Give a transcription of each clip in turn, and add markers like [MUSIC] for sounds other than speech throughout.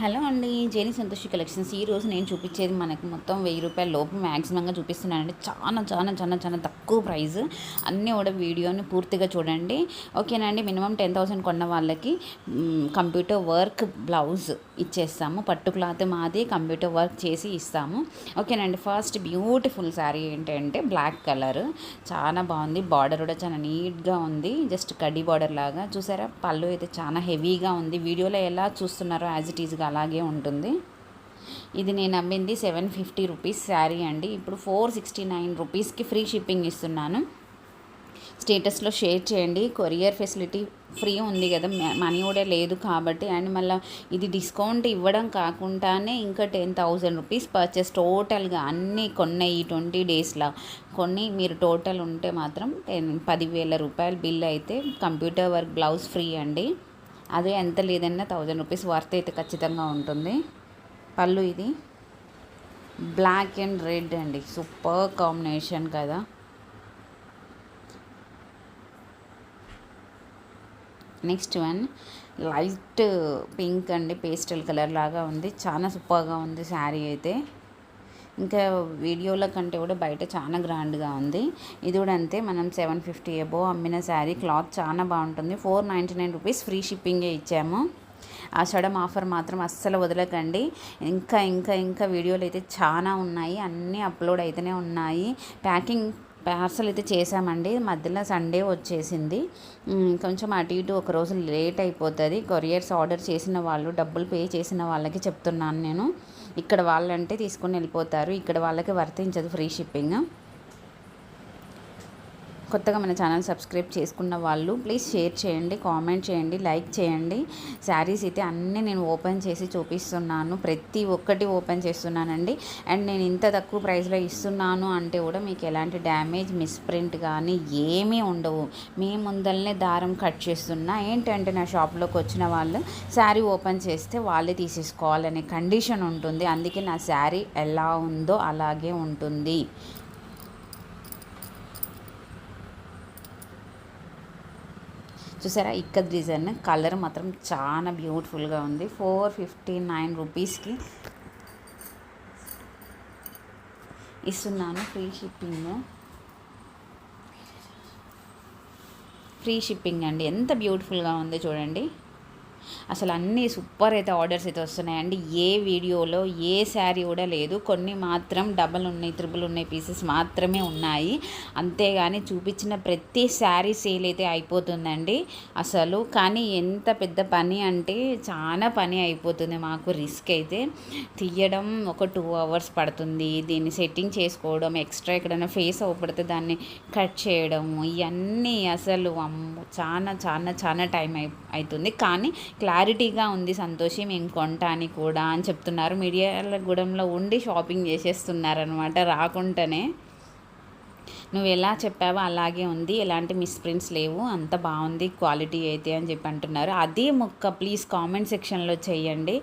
Hello అండి జేని Santoshi collections. ఈ రోజు నేను చూపించేది మనకు మొత్తం వెయ్యి రూపాయల లోపు మ్యాక్సిమంగా చూపిస్తున్నానండి. చాలా చాలా చాలా చాలా తక్కువ ప్రైస్. అన్నీ కూడా వీడియోని పూర్తిగా చూడండి. ఓకేనండి మినిమం టెన్ థౌసండ్ కొన్న వాళ్ళకి కంప్యూటర్ వర్క్ బ్లౌజ్ ఇచ్చేస్తాము. పట్టు క్లాత్ మాది కంప్యూటర్ వర్క్ చేసి ఇస్తాము. ఓకేనండి ఫస్ట్ బ్యూటిఫుల్ శారీ ఏంటంటే బ్లాక్ కలర్. చాలా బాగుంది. బార్డర్ కూడా చాలా నీట్గా ఉంది. జస్ట్ కడ్డీ బార్డర్ లాగా. చూసారా? పళ్ళు అయితే చాలా హెవీగా ఉంది. వీడియోలో ఎలా చూస్తున్నారో యాజ్ ఇట్ ఈజ్గా అలాగే ఉంటుంది. ఇది నేను అమ్మింది సెవెన్ ఫిఫ్టీ రూపీస్ శారీ అండి. ఇప్పుడు ఫోర్ సిక్స్టీ నైన్ రూపీస్కి ఫ్రీ షిప్పింగ్ ఇస్తున్నాను. స్టేటస్లో షేర్ చేయండి. కొరియర్ ఫెసిలిటీ ఫ్రీ ఉంది కదా మనీ కూడా లేదు కాబట్టి. అండ్ మళ్ళీ ఇది డిస్కౌంట్ ఇవ్వడం కాకుండానే ఇంకా టెన్ థౌజండ్ రూపీస్ పర్చేస్ టోటల్గా అన్నీ కొన్నాయి ఈ ట్వంటీ డేస్లో. కొన్ని మీరు టోటల్ ఉంటే మాత్రం టెన్ పదివేల రూపాయల బిల్ అయితే కంప్యూటర్ వర్క్ బ్లౌజ్ ఫ్రీ అండి. అదే ఎంత లేదన్నా థౌజండ్ రూపీస్ వర్త్ అయితే ఖచ్చితంగా ఉంటుంది. పళ్ళు ఇది. బ్లాక్ అండ్ రెడ్ అండి. సూపర్ కాంబినేషన్ కదా. Next one. లైట్ పింక్ అండి. పేస్టల్ కలర్ లాగా ఉంది. చాలా సూపర్గా ఉంది శారీ అయితే. ఇంకా వీడియోల కంటే కూడా బయట చాలా గ్రాండ్గా ఉంది. ఇది కూడా అంతే మనం సెవెన్ ఫిఫ్టీ ఎబో అమ్మిన శారీ. క్లాత్ చాలా బాగుంటుంది. Four ninety nine rupees free షిప్పింగే ఇచ్చాము. ఆ సడమ్ ఆఫర్ మాత్రం అస్సలు వదలకండి. ఇంకా ఇంకా ఇంకా వీడియోలు అయితే చాలా ఉన్నాయి. అన్నీ అప్లోడ్ అయితేనే ఉన్నాయి. ప్యాకింగ్ పార్సల్ అయితే చేసామండి మధ్యలో సండే వచ్చేసింది. కొంచెం అటు ఇటు ఒక రోజు లేట్ అయిపోతుంది. కొరియర్స్ ఆర్డర్ చేసిన వాళ్ళు డబ్బులు పే చేసిన వాళ్ళకి చెప్తున్నాను నేను. ఇక్కడ వాళ్ళంటే తీసుకొని వెళ్ళిపోతారు. ఇక్కడ వాళ్ళకి వర్తించదు ఫ్రీ షిప్పింగ్. కొత్తగా మన ఛానల్ సబ్స్క్రైబ్ చేసుకున్న వాళ్ళు ప్లీజ్ షేర్ చేయండి కామెంట్ చేయండి లైక్ చేయండి. శారీస్ అయితే అన్నీ నేను ఓపెన్ చేసి చూపిస్తున్నాను. ప్రతి ఒక్కటి ఓపెన్ చేస్తున్నానండి. అండ్ నేను ఇంత తక్కువ ప్రైస్లో ఇస్తున్నాను అంటే కూడా మీకు ఎలాంటి డ్యామేజ్ మిస్ప్రింట్ కానీ ఏమీ ఉండవు. మీ ముందల్నే దారం కట్ చేస్తున్నా. ఏంటంటే నా షాప్లోకి వచ్చిన వాళ్ళు శారీ ఓపెన్ చేస్తే వాళ్ళే తీసేసుకోవాలనే కండిషన్ ఉంటుంది. అందుకే నా శారీ ఎలా ఉందో అలాగే ఉంటుంది. చూసారా? ఇక్కడ డిజైన్ కలర్ మాత్రం చాలా బ్యూటిఫుల్గా ఉంది. ఫోర్ ఫిఫ్టీ నైన్ రూపీస్కి ఇస్తున్నాను ఫ్రీ షిప్పింగ్ ఫ్రీ షిప్పింగ్ అండి. ఎంత బ్యూటిఫుల్గా ఉందో చూడండి. అసలు అన్నీ సూపర్ అయితే ఆర్డర్స్ అయితే వస్తున్నాయండి ఏ వీడియోలో ఏ శారీ కూడా లేదు. కొన్ని మాత్రం డబల్ ఉన్నాయి త్రిబుల్ ఉన్నాయి పీసెస్ మాత్రమే ఉన్నాయి. అంతేగాని చూపించిన ప్రతి శారీ సేల్ అయితే అయిపోతుందండి. అసలు కానీ ఎంత పెద్ద పని అంటే చాలా పని అయిపోతుంది మాకు రిస్క్ అయితే. తీయడం ఒక టూ అవర్స్ పడుతుంది. దీన్ని సెట్టింగ్ చేసుకోవడం ఎక్స్ట్రా ఎక్కడైనా ఫేస్ అవపడితే దాన్ని కట్ చేయడం ఇవన్నీ అసలు అమ్మో చాలా చాలా చాలా టైం అయి అవుతుంది. కానీ క్లారిటీగా ఉంది సంతోషి మేము అని కూడా అని చెప్తున్నారు. మీడియాల గూడెంలో ఉండి షాపింగ్ చేసేస్తున్నారనమాట రాకుండానే నువ్వు ఎలా చెప్పావో అలాగే ఉంది. ఎలాంటి మిస్ప్రింట్స్ లేవు. అంత బాగుంది క్వాలిటీ అయితే అని చెప్పి అంటున్నారు. అదే మొక్క ప్లీజ్ కామెంట్ సెక్షన్లో చేయండి.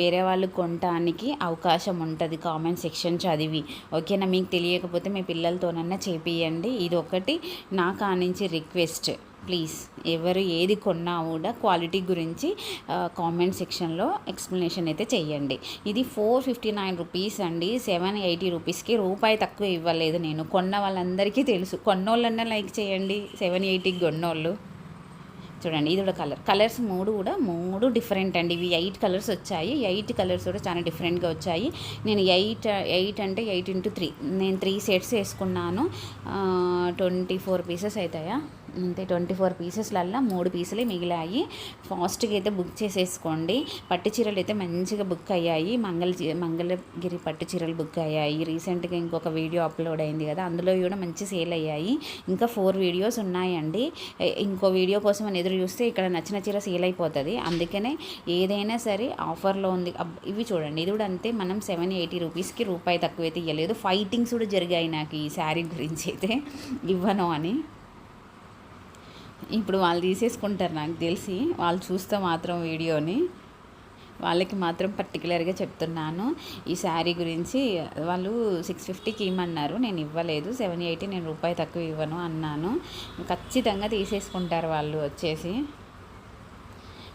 వేరే వాళ్ళు కొనటానికి అవకాశం ఉంటుంది కామెంట్ సెక్షన్ చదివి. ఓకేనా? మీకు తెలియకపోతే మీ పిల్లలతోనన్నా చేపియండి. ఇది ఒకటి నా కానించి రిక్వెస్ట్. ప్లీజ్ ఎవరు ఏది కొన్నా కూడా క్వాలిటీ గురించి కామెంట్ సెక్షన్లో ఎక్స్ప్లెనేషన్ అయితే చేయండి ఇది ఫోర్ ఫిఫ్టీ నైన్ రూపీస్ అండి సెవెన్ ఎయిటీ రూపీస్కి రూపాయి తక్కువ ఇవ్వలేదు నేను. కొన్న వాళ్ళందరికీ తెలుసు. కొన్నోళ్ళన్నా లైక్ చేయండి. సెవెన్ ఎయిటీకి కొన్నోళ్ళు. చూడండి ఇది కూడా కలర్ కలర్స్ మూడు కూడా మూడు డిఫరెంట్ అండి. ఇవి ఎయిట్ కలర్స్ వచ్చాయి. ఎయిట్ కలర్స్ కూడా చాలా డిఫరెంట్గా వచ్చాయి. నేను ఎయిట్ ఎయిట్ అంటే ఎయిట్ ఇంటూ త్రీ నేను త్రీ సెట్స్ వేసుకున్నాను. ట్వంటీ ఫోర్ పీసెస్ అవుతాయా అంతే ట్వంటీ ఫోర్ పీసెస్లల్లా మూడు పీసులే మిగిలాయి. ఫాస్ట్గా అయితే బుక్ చేసేసుకోండి. పట్టు చీరలు అయితే మంచిగా బుక్ అయ్యాయి. మంగళ మంగళగిరి పట్టు చీరలు బుక్ అయ్యాయి. రీసెంట్గా ఇంకొక వీడియో అప్లోడ్ అయింది కదా అందులో కూడా మంచి సేల్ అయ్యాయి. ఇంకా ఫోర్ వీడియోస్ ఉన్నాయండి. ఇంకో వీడియో కోసం అనేది ఎదురు చూస్తే ఇక్కడ నచ్చిన చీర సేల్ అయిపోతుంది. అందుకనే ఏదైనా సరే ఆఫర్లో ఉంది. ఇవి చూడండి. ఇది కూడా అంతే. మనం సెవెన్ ఎయిటీ రూపీస్కి రూపాయి తక్కువ అయితే ఇవ్వలేదు ఫైటింగ్స్ కూడా జరిగాయి నాకు ఈ శారీ గురించి అయితే. [LAUGHS] ఇవ్వను అని. ఇప్పుడు వాళ్ళు తీసేసుకుంటారు నాకు తెలిసి. వాళ్ళు చూస్తే మాత్రం వీడియోని. వాళ్ళకి మాత్రం పర్టికులర్గా చెప్తున్నాను. ఈ శారీ గురించి వాళ్ళు సిక్స్ ఫిఫ్టీకి ఇమ్మన్నారు. నేను ఇవ్వలేదు. సెవెన్ ఎయిటీ నేను రూపాయి తక్కువ ఇవ్వను అన్నాను. ఖచ్చితంగా తీసేసుకుంటారు వాళ్ళు వచ్చేసి.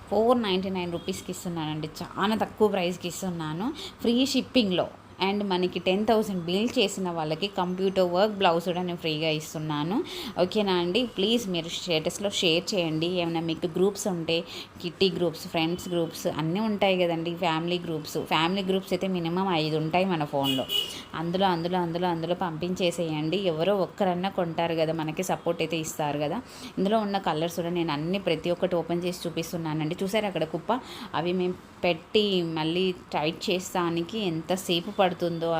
ఫోర్ నైంటీ నైన్ రూపీస్కి ఇస్తున్నానండి. చాలా తక్కువ ప్రైస్కి ఇస్తున్నాను. ఫ్రీ షిప్పింగ్లో అండ్ మనకి టెన్ థౌసండ్ బిల్ చేసిన వాళ్ళకి కంప్యూటర్ వర్క్ బ్లౌజ్ కూడా నేను ఫ్రీగా ఇస్తున్నాను. ఓకేనా అండి? ప్లీజ్ మీరు స్టేటస్లో షేర్ చేయండి. ఏమైనా మీకు గ్రూప్స్ ఉంటే కిట్టి గ్రూప్స్ ఫ్రెండ్స్ గ్రూప్స్ అన్నీ ఉంటాయి కదండి. Family groups. ఫ్యామిలీ గ్రూప్స్ అయితే మినిమం ఐదు ఉంటాయి మన ఫోన్లో. అందులో అందులో అందులో అందులో పంపించేసేయండి. ఎవరో ఒక్కరన్నా కొంటారు కదా మనకి సపోర్ట్ అయితే ఇస్తారు కదా. ఇందులో ఉన్న కలర్స్ కూడా నేను అన్ని ప్రతి ఒక్కటి ఓపెన్ చేసి చూపిస్తున్నానండి. చూసారు అక్కడ కుప్ప? అవి మేము పెట్టి మళ్ళీ టైట్ చేస్తానికి ఎంతసేపు పడుతుంది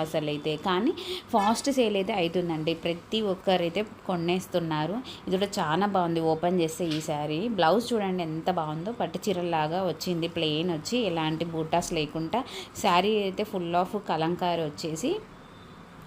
అసలైతే. కానీ ఫాస్ట్ సేల్ అయితే అవుతుందండి ప్రతి ఒక్కరైతే కొనేస్తున్నారు. ఇది కూడా చాలా బాగుంది. ఓపెన్ చేస్తే ఈ శారీ. బ్లౌజ్ చూడండి ఎంత బాగుందో. పట్టు చీరలాగా వచ్చింది. ప్లెయిన్ వచ్చి ఎలాంటి బూటాస్ లేకుండా శారీ అయితే ఫుల్ ఆఫ్ కలంకారీ వచ్చేసి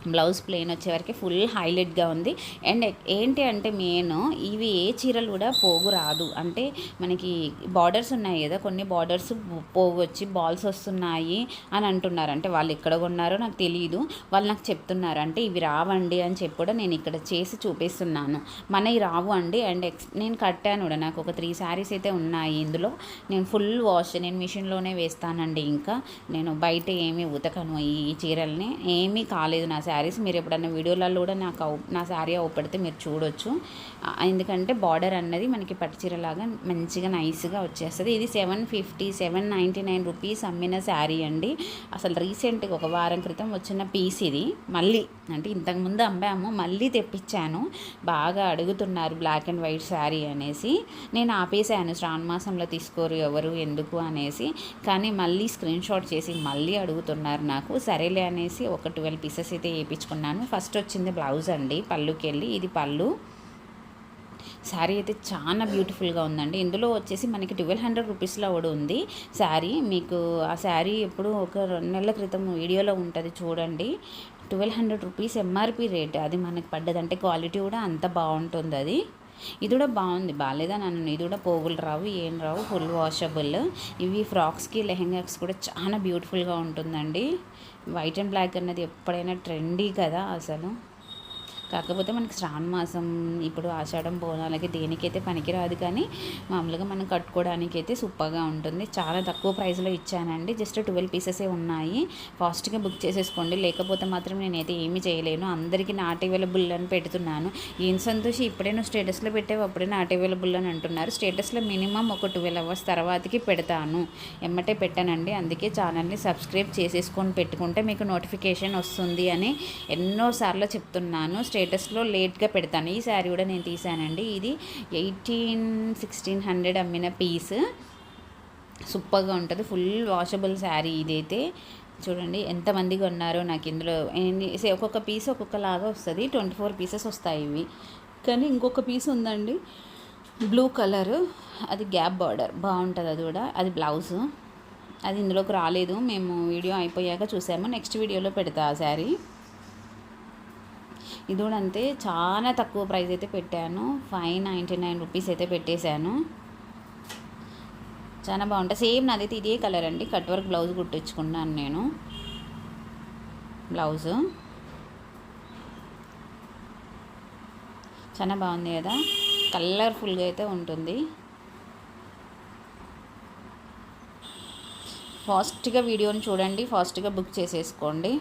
బ్లౌజ్ ప్లెయిన్ వచ్చేవరకు ఫుల్ హైలైట్గా ఉంది. అండ్ ఏంటి అంటే మెయిన్ ఇవి ఏ చీరలు కూడా పోగు రాదు. అంటే మనకి బార్డర్స్ ఉన్నాయి కదా కొన్ని బార్డర్స్ పోగు వచ్చి బాల్స్ వస్తున్నాయి అని అంటున్నారు. అంటే వాళ్ళు ఎక్కడ కొన్నారో నాకు తెలియదు వాళ్ళు నాకు చెప్తున్నారు అంటే ఇవి రావండి అని చెప్పి కూడా నేను ఇక్కడ చేసి చూపిస్తున్నాను. మనవి రావు అండి. అండ్ ఎక్స్ నేను కట్టాను కూడా. నాకు ఒక త్రీ శారీస్ అయితే ఉన్నాయి ఇందులో. నేను ఫుల్ వాష్ నేను మిషన్లోనే వేస్తానండి. ఇంకా నేను బయట ఏమీ ఉతకను ఈ చీరల్ని. ఏమీ కాలేదు నా శారీస్ మీరు ఎప్పుడన్నా వీడియోలలో కూడా నాకు నా శారీ అవుపడితే మీరు చూడొచ్చు. ఎందుకంటే బార్డర్ అన్నది మనకి పట్టుచీరలాగా మంచిగా నైస్గా వచ్చేస్తుంది. ఇది seven fifty seven ninety nine rupees అమ్మిన శారీ అండి. అసలు రీసెంట్గా ఒక వారం క్రితం వచ్చిన పీస్ ఇది. మళ్ళీ అంటే ఇంతకుముందు అమ్మాము మళ్ళీ తెప్పించాను. బాగా అడుగుతున్నారు బ్లాక్ అండ్ వైట్ శారీ అనేసి. నేను ఆపేసాను శ్రావణ మాసంలో తీసుకోరు ఎవరు ఎందుకు అనేసి. కానీ మళ్ళీ స్క్రీన్ షాట్ చేసి మళ్ళీ అడుగుతున్నారు నాకు. సరేలే అనేసి ఒక ట్వెల్వ్ పీసెస్ అయితే చేయించుకున్నాను ఫస్ట్ వచ్చింది బ్లౌజ్ అండి. పళ్ళుకి వెళ్ళి ఇది పళ్ళు. శారీ అయితే చాలా బ్యూటిఫుల్గా ఉందండి. ఇందులో వచ్చేసి మనకి ట్వెల్వ్ హండ్రెడ్ రూపీస్లో కూడా ఉంది శారీ. మీకు ఆ శారీ ఎప్పుడు ఒక రెండు నెలల క్రితం వీడియోలో ఉంటుంది చూడండి. Twelve hundred rupees MRP rate. అది మనకి పడ్డది అంటే క్వాలిటీ కూడా అంత బాగుంటుంది అది. ఇది కూడా బాగుంది. బాగాలేదా నన్ను? ఇది కూడా పోగులు రావు ఏం రావు ఫుల్ వాషబుల్. ఇవి ఫ్రాక్స్కి లెహెంగాస్ కూడా చాలా బ్యూటిఫుల్గా ఉంటుందండి. వైట్ అండ్ బ్లాక్ అన్నది ఎప్పుడైనా ట్రెండీ కదా అసలు. కాకపోతే మనకి శ్రావణ మాసం ఇప్పుడు ఆషాఢం బోనాలకి దేనికైతే పనికిరాదు కానీ మామూలుగా మనం కట్టుకోవడానికి అయితే సూపర్గా ఉంటుంది. చాలా తక్కువ ప్రైస్లో ఇచ్చానండి. జస్ట్ ట్వెల్వ్ పీసెసే ఉన్నాయి. ఫాస్ట్గా బుక్ చేసేసుకోండి. లేకపోతే మాత్రం నేనైతే ఏమీ చేయలేను. అందరికీ నాట్ అవైలబుల్ అని పెడుతున్నాను. ఏం సంతోషి ఇప్పుడే నువ్వు స్టేటస్లో పెట్టావు అప్పుడే నాట్ అవైలబుల్ అని అంటున్నారు. స్టేటస్లో మినిమం ఒక ట్వెల్వ్ అవర్స్ తర్వాతకి పెడతాను. ఎమ్మటే పెట్టానండి. అందుకే ఛానల్ని సబ్స్క్రైబ్ చేసేసుకొని పెట్టుకుంటే మీకు నోటిఫికేషన్ వస్తుంది అని ఎన్నోసార్లు చెప్తున్నాను. స్టే లేటెస్ట్లో లేట్గా పెడతాను. ఈ శారీ కూడా నేను తీసానండి ఇది ఎయిటీన్ సిక్స్టీన్ హండ్రెడ్ అమ్మిన పీస్ సూపర్గా ఉంటుంది. ఫుల్ వాషబుల్ శారీ ఇదైతే. చూడండి ఎంతమంది కొన్నారో నాకు ఇందులో. ఒక్కొక్క పీస్ ఒక్కొక్కలాగా వస్తుంది. ట్వంటీ ఫోర్ పీసెస్ వస్తాయి ఇవి. కానీ ఇంకొక పీస్ ఉందండి. బ్లూ కలర్ అది గ్యాప్ బార్డర్ బాగుంటుంది అది కూడా. అది బ్లౌజ్ అది ఇందులోకి రాలేదు. మేము వీడియో అయిపోయాక చూసాము. నెక్స్ట్ వీడియోలో పెడతా ఆ శారీ ఇది కూడా అంతే. చాలా తక్కువ ప్రైస్ అయితే పెట్టాను. ఫైవ్ నైంటీ నైన్ రూపీస్ అయితే పెట్టేశాను. చాలా బాగుంటుంది సేమ్ నాదైతే ఇదే కలర్ అండి. కట్ వర్క్ బ్లౌజ్ కుట్టించుకున్నాను నేను. బ్లౌజు. చాలా బాగుంది కదా. కలర్ఫుల్గా అయితే ఉంటుంది. ఫాస్ట్గా వీడియోని చూడండి. ఫాస్ట్గా బుక్ చేసేసుకోండి.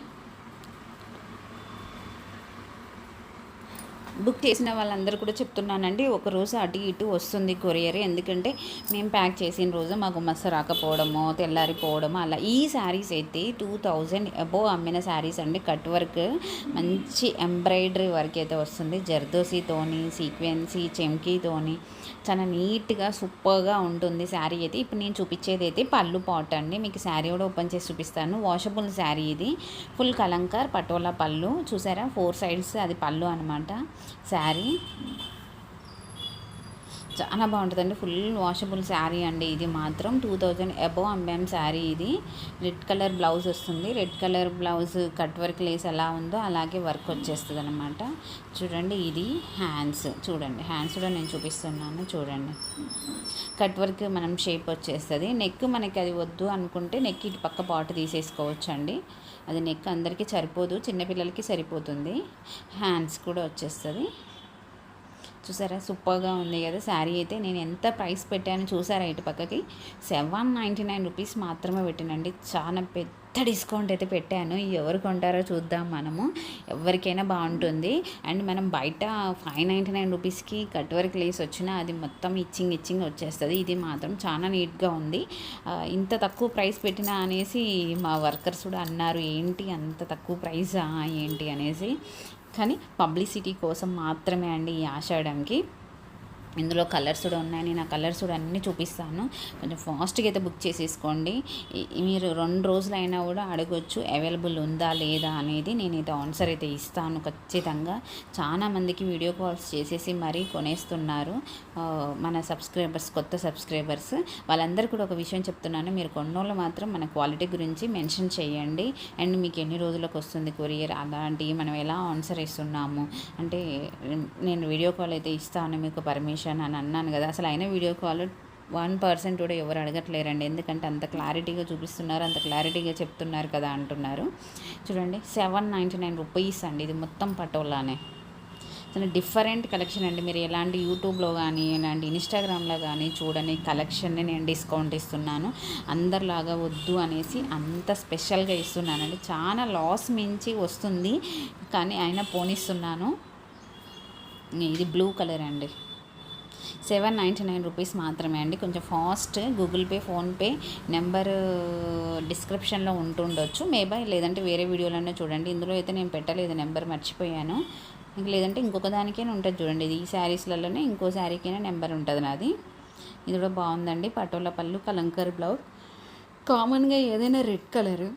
బుక్ చేసిన వాళ్ళందరూ కూడా చెప్తున్నానండి ఒక రోజు అటు ఇటు వస్తుంది కొరియర్. ఎందుకంటే మేము ప్యాక్ చేసిన రోజు మాకు మస్త రాకపోవడము తెల్లారిపోవడము అలా ఈ శారీస్ అయితే టూ థౌజండ్ అబో అమ్మిన శారీస్ అండి. కట్ వర్క్ మంచి ఎంబ్రాయిడరీ వర్క్ అయితే వస్తుంది. జర్దోసీతోని సీక్వెన్సీ చెంకీతోని చాలా నీట్గా సూపర్గా ఉంటుంది శారీ అయితే. ఇప్పుడు నేను చూపించేది అయితే పళ్ళు పాట్ అండి. మీకు శారీ కూడా ఓపెన్ చేసి చూపిస్తాను. వాషబుల్ శారీ ఇది. ఫుల్ కలంకార్ పటోలా పళ్ళు. చూసారా? ఫోర్ సైడ్స్ అది పళ్ళు అనమాట శారీ. చాలా బాగుంటుందండి. ఫుల్ వాషబుల్ శారీ అండి ఇది మాత్రం. టూ థౌజండ్ అబోవ్ అంబామ్ శారీ ఇది. రెడ్ కలర్ బ్లౌజ్ వస్తుంది. Red colour blouse cut work lace ఎలా ఉందో అలాగే వర్క్ వచ్చేస్తుంది అనమాట చూడండి ఇది హ్యాండ్స్ చూడండి. హ్యాండ్స్ కూడా నేను చూపిస్తున్నాను. చూడండి. కట్ వర్క్ మనం షేప్ వచ్చేస్తుంది. నెక్ మనకి అది వద్దు అనుకుంటే నెక్ ఇటు పక్క పాటు తీసేసుకోవచ్చు అండి అది నెక్ అందరికీ సరిపోదు చిన్నపిల్లలకి సరిపోతుంది. హ్యాండ్స్ కూడా వచ్చేస్తుంది. చూసారా? సూపర్గా ఉంది కదా శారీ అయితే. నేను ఎంత ప్రైస్ పెట్టాను చూసారా ఇటు పక్కకి? సెవెన్ నైంటీ నైన్ రూపీస్ మాత్రమే పెట్టానండి. చాలా పెద్ద డిస్కౌంట్ అయితే పెట్టాను. ఎవరు కొంటారో చూద్దాం మనము. ఎవరికైనా బాగుంటుంది. అండ్ మనం బయట ఫైవ్ నైంటీ నైన్ రూపీస్కి కట్ వర్క్ లేస్ వచ్చినా అది మొత్తం ఇచ్చింగ్ ఇచ్చింగ్ వచ్చేస్తుంది. ఇది మాత్రం చాలా నీట్గా ఉంది. ఇంత తక్కువ ప్రైస్ పెట్టినా అనేసి మా వర్కర్స్ కూడా అన్నారు ఏంటి అంత తక్కువ ప్రైస్? ఏంటి? అనేసి. కానీ పబ్లిసిటీ కోసం మాత్రమే అండి ఈ ఆషాఢంకి. ఇందులో కలర్స్ కూడా ఉన్నాయి. నేను ఆ కలర్స్ కూడా అన్నీ చూపిస్తాను. కొంచెం ఫాస్ట్గా అయితే బుక్ చేసేసుకోండి. మీరు రెండు రోజులైనా కూడా అడగొచ్చు అవైలబుల్ ఉందా లేదా అనేది నేనైతే ఆన్సర్ అయితే ఇస్తాను ఖచ్చితంగా. చాలా మందికి వీడియో కాల్స్ చేసేసి మరీ కొనేస్తున్నారు. మన సబ్స్క్రైబర్స్ కొత్త సబ్స్క్రైబర్స్. వాళ్ళందరూ కూడా ఒక విషయం చెప్తున్నాను. మీరు కొన్నోళ్ళు మాత్రం మన క్వాలిటీ గురించి మెన్షన్ చేయండి. అండ్ మీకు ఎన్ని రోజులకు వస్తుంది కొరియర్? అలాంటివి మనం ఎలా ఆన్సర్ ఇస్తున్నాము? అంటే నేను వీడియో కాల్ అయితే ఇస్తాను. మీకు పర్మిషన్ మిషన్ అని అన్నాను కదా. అసలు అయినా వీడియో కాల్ వన్ పర్సెంట్ కూడా ఎవరు అడగట్లేరండి. ఎందుకంటే అంత క్లారిటీగా చూపిస్తున్నారు అంత క్లారిటీగా చెప్తున్నారు కదా అంటున్నారు. చూడండి సెవెన్ నైంటీ నైన్ రూపీస్ అండి. ఇది మొత్తం పటోలానే. చాలా డిఫరెంట్ కలెక్షన్ అండి. మీరు ఎలాంటి యూట్యూబ్లో కానీ ఎలాంటి ఇన్స్టాగ్రామ్లో కానీ చూడని కలెక్షన్ని నేను డిస్కౌంట్ ఇస్తున్నాను. అందరిలాగా వద్దు అనేసి అంత స్పెషల్గా ఇస్తున్నానండి. చాలా లాస్ మించి వస్తుంది కానీ అయినా పోనిస్తున్నాను. ఇది బ్లూ కలర్ అండి. సెవెన్ నైంటీ నైన్ రూపీస్ మాత్రమే అండి. కొంచెం fast Google pay PhonePe number డిస్క్రిప్షన్లో ఉంటుండొచ్చు. మేబై లేదంటే వేరే వీడియోలోనే చూడండి. ఇందులో అయితే నేను పెట్టలేదు నెంబర్ మర్చిపోయాను. ఇంక లేదంటే ఇంకొక దానికైనా ఉంటుంది చూడండి. ఇది ఈ శారీస్లలోనే ఇంకో శారీకైనా నెంబర్ ఉంటుంది నాది. ఇది కూడా బాగుందండి. పటోల పళ్ళు కలంకర్ బ్లౌజ్. కామన్గా ఏదైనా రెడ్ కలర్.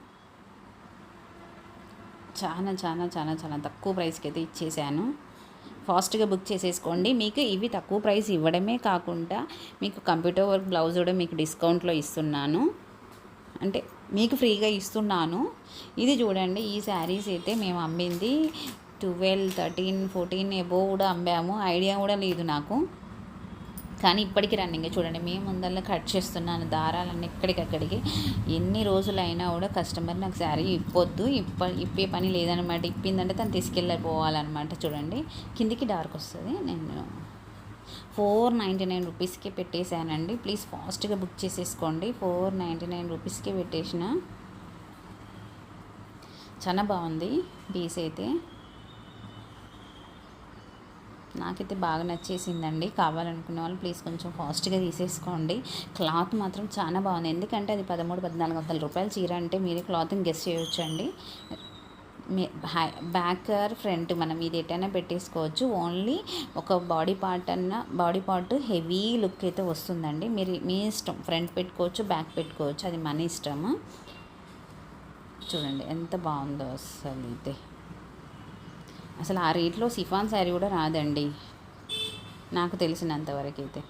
చాలా చాలా చాలా చాలా తక్కువ ప్రైస్కి అయితే ఇచ్చేసాను. ఫాస్ట్గా బుక్ చేసేసుకోండి. మీకు ఇవి తక్కువ ప్రైస్ ఇవ్వడమే కాకుండా మీకు కంప్యూటర్ వర్క్ బ్లౌజ్ కూడా మీకు డిస్కౌంట్లో ఇస్తున్నాను. అంటే మీకు ఫ్రీగా ఇస్తున్నాను. ఇది చూడండి ఈ శారీస్ అయితే మేము అమ్మింది ట్వెల్వ్ థర్టీన్ ఫోర్టీన్ ఎబో కూడా అమ్మాము. ఐడియా కూడా లేదు నాకు. కానీ ఇప్పటికీ రన్నింగ్ చూడండి. మేము ముందల్లా కట్ చేస్తున్నాను దారాలన్నీ ఎక్కడికక్కడికి. ఎన్ని రోజులైనా కూడా కస్టమర్ నాకు శారీ ఇప్పొద్దు ఇప్ప ఇప్పే పని లేదనమాట ఇప్పిందంటే తను తీసుకెళ్ళిపోవాలన్నమాట చూడండి. కిందికి డార్క్ వస్తుంది. నేను ఫోర్ నైంటీ నైన్ రూపీస్కే పెట్టేశానండి. ప్లీజ్ ఫాస్ట్గా బుక్ చేసేసుకోండి. ఫోర్ నైంటీ నైన్ రూపీస్కే పెట్టేసిన. చాలా బాగుంది పీస్ అయితే. నాకైతే బాగా నచ్చేసిందండి. కావాలనుకునే వాళ్ళు ప్లీజ్ కొంచెం ఫాస్ట్గా తీసేసుకోండి. క్లాత్ మాత్రం చాలా బాగుంది. ఎందుకంటే అది పదమూడు పద్నాలుగు వందల రూపాయల చీర అంటే మీరే క్లాత్ని గెస్ చేయొచ్చు అండి బ్యాక్ ఫ్రంట్ మనం ఇది ఎటైనా పెట్టేసుకోవచ్చు. ఓన్లీ ఒక బాడీ పార్ట్ అన్న బాడీ పార్ట్ హెవీ లుక్ అయితే వస్తుందండి. మీరు మీ ఇష్టం. ఫ్రంట్ పెట్టుకోవచ్చు బ్యాక్ పెట్టుకోవచ్చు. అది మన ఇష్టము? చూడండి ఎంత బాగుందో అసలు అయితే అసలు ఆ రేట్లో సిఫాన్ శారీ కూడా రాదండి. నాకు తెలిసినంతవరకు అయితే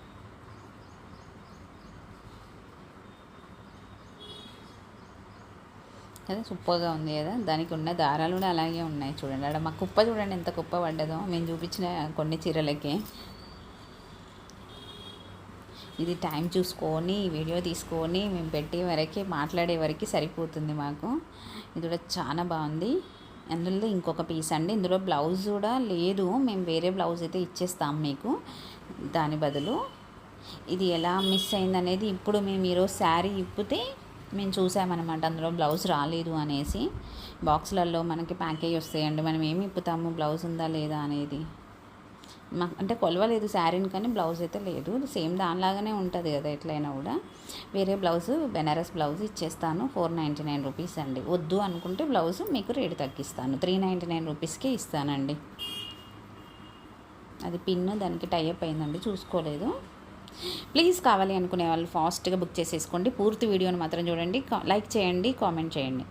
కదా సూపర్గా ఉంది కదా? దానికి ఉన్న దారాలు కూడా అలాగే ఉన్నాయి చూడండి. అక్కడ మా కుప్ప చూడండి ఎంత కుప్ప పడ్డదో. మేము చూపించిన కొన్ని చీరలకే. ఇది టైం చూసుకొని వీడియో తీసుకొని మేము పెట్టే వరకే మాట్లాడే వరకు సరిపోతుంది మాకు. ఇది కూడా చాలా బాగుంది. అందులో ఇంకొక పీస్ అండి. ఇందులో బ్లౌజ్ కూడా లేదు. మేము వేరే బ్లౌజ్ అయితే ఇచ్చేస్తాం మీకు. దాని బదులు ఇది ఎలా మిస్ అయిందనేది ఇప్పుడు మేము ఈరోజు శారీ ఇప్పితే మేము చూసామన్నమాట. అందులో బ్లౌజ్ రాలేదు అనేసి. బాక్సులలో మనకి ప్యాకేజ్ వస్తాయండి. మనం ఏమి ఇప్పుతాము? బ్లౌజ్ ఉందా లేదా అనేది. మాకు అంటే కొలవలేదు శారీని కానీ బ్లౌజ్ అయితే లేదు. సేమ్ దానిలాగానే ఉంటుంది కదా ఎట్లయినా కూడా. వేరే బ్లౌజ్ బెనారస్ బ్లౌజ్ ఇచ్చేస్తాను. ఫోర్ నైంటీ నైన్ రూపీస్ అండి. వద్దు అనుకుంటే బ్లౌజ్ మీకు రేటు తగ్గిస్తాను. త్రీ నైంటీ నైన్ రూపీస్కే ఇస్తానండి. అది పిన్ దానికి టైఅప్ అయిందండి. చూసుకోలేదు. ప్లీజ్ కావాలి అనుకునే వాళ్ళు ఫాస్ట్గా బుక్ చేసేసుకోండి. పూర్తి వీడియోని మాత్రం చూడండి. లైక్ చేయండి కామెంట్ చేయండి.